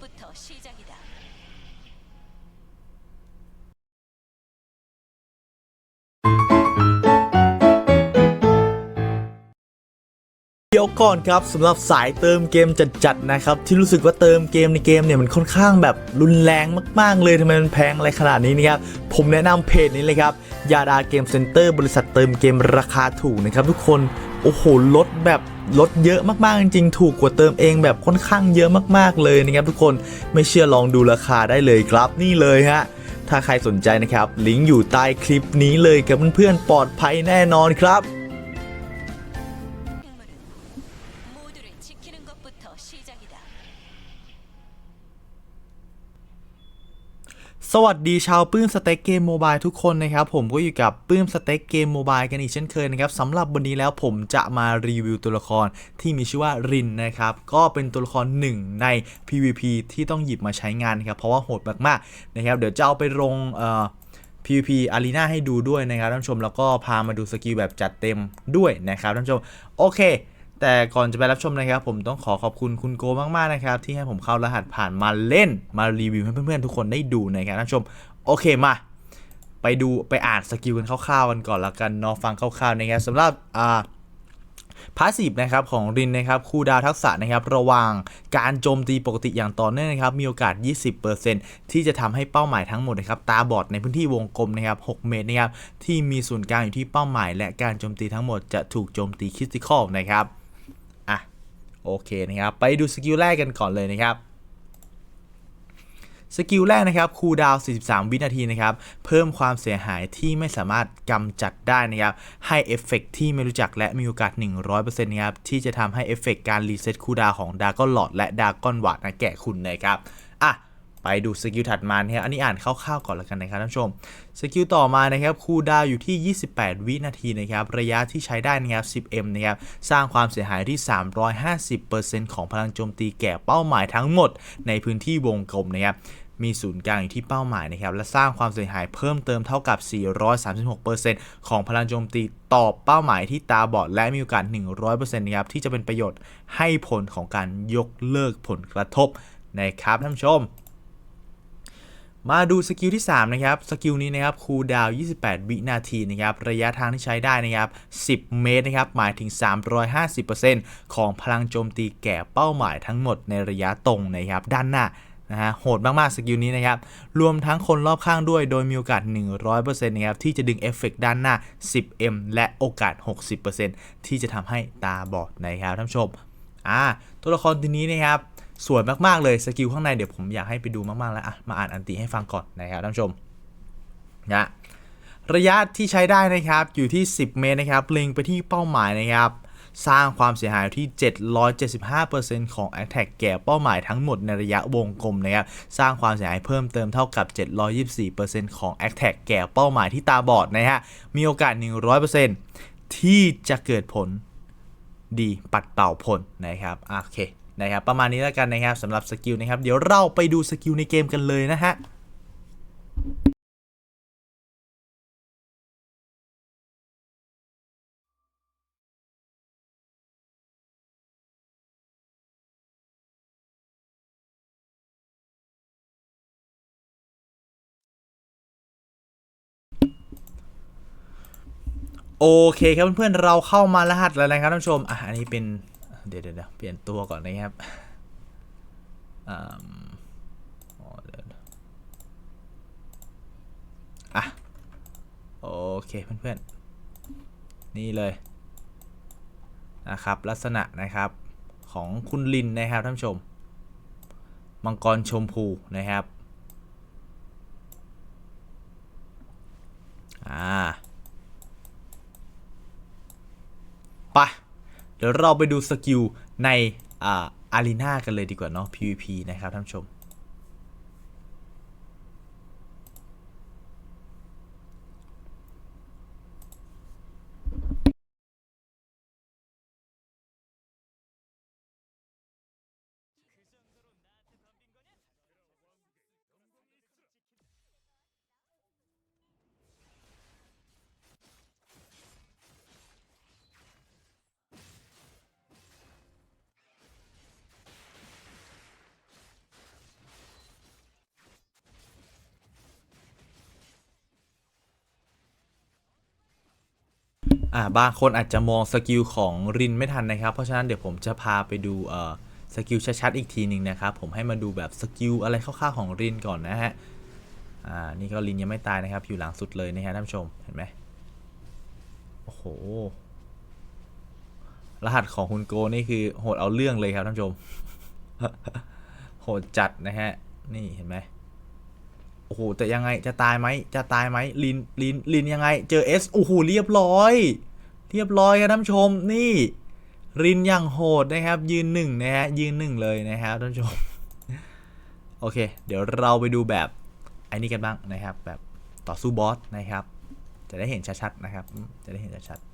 것부터 시작이다. เดี๋ยวก่อนครับสำหรับสายเติมเกมจัดๆนะครับ ที่รู้สึกว่าเติมเกมในเกมเนี่ยมันค่อนข้างแบบรุนแรงมากๆเลยทำไมมันแพงอะไรขนาดนี้นะครับผมแนะนำเพจนี้เลยครับยาดาเกมเซ็นเตอร์บริษัทเติมเกมราคาถูกนะครับทุกคน โอ้โหลดแบบลดเยอะมากๆจริงๆ ถูกกว่าเติมเองแบบค่อนข้างเยอะมากๆเลยนะครับทุกคนไม่เชื่อลองดูราคาได้เลยครับนี่เลยฮะถ้าใครสนใจนะครับ ลิงก์อยู่ใต้คลิปนี้เลยกับเพื่อนๆปลอดภัยแน่นอนครับ สวัสดีชาวปื้มสเต็กเกมโมบายทุกคนนะครับ ผมก็อยู่กับปื้มสเต็กเกมโมบายกันอีกเช่นเคยนะครับสำหรับวันนี้แล้วผมจะมารีวิวตัวละครที่มีชื่อว่ารินนะครับ ก็เป็นตัวละครหนึ่งใน PVP ที่ต้องหยิบมาใช้งานนะครับ เพราะว่าโหดมากๆนะครับ เดี๋ยวจะเอาไปลงเอ่อ PVP Arena ให้ดูด้วยนะครับท่านผู้ชมแล้วก็พามาดูสกิลแบบจัดเต็มด้วยนะครับท่านผู้ชมโอเค แต่ก่อนจะไปรับชมนะครับ ผมต้องขอขอบคุณคุณโกมากๆนะครับ ที่ให้ผมเข้ารหัสผ่านมาเล่นมารีวิวให้เพื่อนๆทุกคนได้ดูนะครับท่านชม โอเคมาไปดูไปอ่านสกิลกันคร่าวๆกันก่อนละกันเนาะฟังคร่าวๆนะครับสำหรับอ่าพาสซีฟนะครับของรินนะครับคูลดาวทักษะนะครับระว่างการโจมตีปกติอย่างต่อเนื่องนะครับมีโอกาส 20%ที่จะทำให้เป้าหมายทั้งหมดนะครับตาบอดในพื้นที่วงกลมนะครับ 6 เมตรนะครับที่มีศูนย์กลางอยู่ที่เป้าหมาย และการโจมตีทั้งหมดจะถูกโจมตีคริติคอลนะครับ โอเคนะครับ ไปดูสกิลแรกกันก่อนเลยนะครับสกิลแรกนะครับคูลดาวน์43 วินาทีนะครับ เพิ่มความเสียหายที่ไม่สามารถกำจัดได้นะครับ ให้เอฟเฟกต์ที่ไม่รู้จักและมีโอกาส 100%นะครับ ที่จะทำให้เอฟเฟกต์การรีเซ็ตคูลดาวน์ของดากอนหลอดและดาก้อนวาดนะแก่คุณนะครับ อะ ไปดูสกิลถัดมานะครับอันนี้อ่านคร่าวๆก่อนแล้วกันนะครับท่านผู้ชมสกิลต่อมานะครับคูดาวอยู่ที่ 28 วินาทีนะครับระยะที่ใช้ได้นะครับ 10m นะครับสร้างความเสียหายที่ 350%ของพลังโจมตีแก่เป้าหมายทั้งหมด ในพื้นที่วงกลมนะครับมีศูนย์กลางอยู่ที่เป้าหมายนะครับ และสร้างความเสียหายเพิ่มเติมเท่ากับ 436%ของพลังโจมตีต่อเป้าหมายที่ตาบอด และมีโอกาส 100%นะครับ ที่จะเป็นประโยชน์ให้ผลของการยกเลิกผลกระทบนะครับท่านผู้ชม มาดูสกิลที่ 3 นะครับ สกิลนี้นะครับคูลดาว 28 วินาทีนะครับ ระยะทางที่ใช้ได้นะครับ 10 เมตรนะครับ หมายถึง 350%ของพลังโจมตีแก่เป้าหมายทั้งหมดในระยะตรงนะครับ ด้านหน้านะฮะโหดมาก ๆ สกิลนี้นะครับ รวมทั้งคนรอบข้างด้วย โดยมีโอกาส 100%นะครับ ที่จะดึงเอฟเฟกต์ด้านหน้า 10m และโอกาส 60%ที่จะทำให้ตาบอดนะครับท่านผู้ชมอ่าตัวละครตัวนี้นะครับ สวยมากๆเลยสกิลข้างในเดี๋ยวผมอยากให้ไปดูมากๆแล้วอะมาอ่านอันติให้ฟังก่อนนะครับท่านผู้ชมนะระยะที่ใช้ได้นะครับอยู่ที่ 10 เมตรนะครับเล็งไปที่เป้าหมายนะครับ สร้างความเสียหายที่ 775%ของ a t t a c k แก่เป้าหมายทั้งหมดในระยะวงกลมนะครับสร้างความเสียหายเพิ่มเติมเท่ากับ 724%ของ a t t a c k แก่เป้าหมายที่ตาบอดนะฮะมีโอกาส 100%ที่จะเกิดผลดีปัดเป่าผลนะครับโอเค นะครับประมาณนี้แล้วกันนะครับสำหรับสกิลนะครับเดี๋ยวเราไปดูสกิลในเกมกันเลยนะฮะโอเคครับเพื่อนๆเราเข้ามา รหัสแล้วนะครับท่านผู้ชมอะอันนี้เป็น เดี๋ยวเดี๋ยวเดี๋ยวเปลี่ยนตัวก่อนนะครับอ่าอ๋อเดี๋ยวอะ โอเคเพื่อนๆ นี่เลยนะครับ ลักษณะนะครับของคุณลินนะครับท่านผู้ชม มังกรชมพูนะครับอ่าไป เดี๋ยวเราไปดูสกิลในอาอารีนากันเลยดีกว่าเนาะ PVP นะครับท่านผู้ชม อ่าบางคนอาจจะมองสกิลของรินไม่ทันนะครับ เพราะฉะนั้นเดี๋ยวผมจะพาไปดูเอ่อสกิลชัดๆอีกทีหนึ่งนะครับผมให้มาดูแบบสกิลอะไรคร่าวๆของรินก่อนนะฮะอ่านี่ก็รินยังไม่ตายนะครับอยู่หลังสุดเลยนะฮะท่านผู้ชมเห็นไหมโอ้โหรหัสของคุณโกนี่คือโหดเอาเรื่องเลยครับท่านผู้ชมโหดจัดนะฮะนี่เห็นไหม อ้โหแต่ยังไงจะตายไหมจะตายไหมลินลินลินยังไง เจอเอสโอ้โหเรียบร้อย เรียบร้อยครับท่านผู้ชมนี่รินอย่างโหดนะครับ ยืนหนึ่งนะฮะยืนหนึ่งเลยนะครับท่านผู้ชมโอเค เดี๋ยวเราไปดูแบบไอ้นี่กันบ้างนะครับ แบบต่อสู้บอสนะครับ จะได้เห็นชัดๆนะครับ จะได้เห็นชัดๆ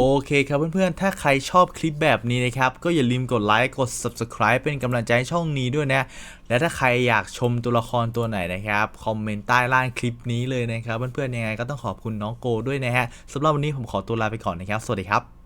โอเคครับเพื่อนๆ ถ้าใครชอบคลิปแบบนี้นะครับ ก็อย่าลืมกดไลค์ กด subscribe เป็นกำลังใจให้ช่องนี้ด้วยนะ และถ้าใครอยากชมตัวละครตัวไหนนะครับ คอมเมนต์ใต้ล่างคลิปนี้เลยนะครับ เพื่อนๆ ยังไงก็ต้องขอบคุณน้องโกด้วยนะฮะสำหรับวันนี้ผมขอตัวลาไปก่อนนะครับ สวัสดีครับ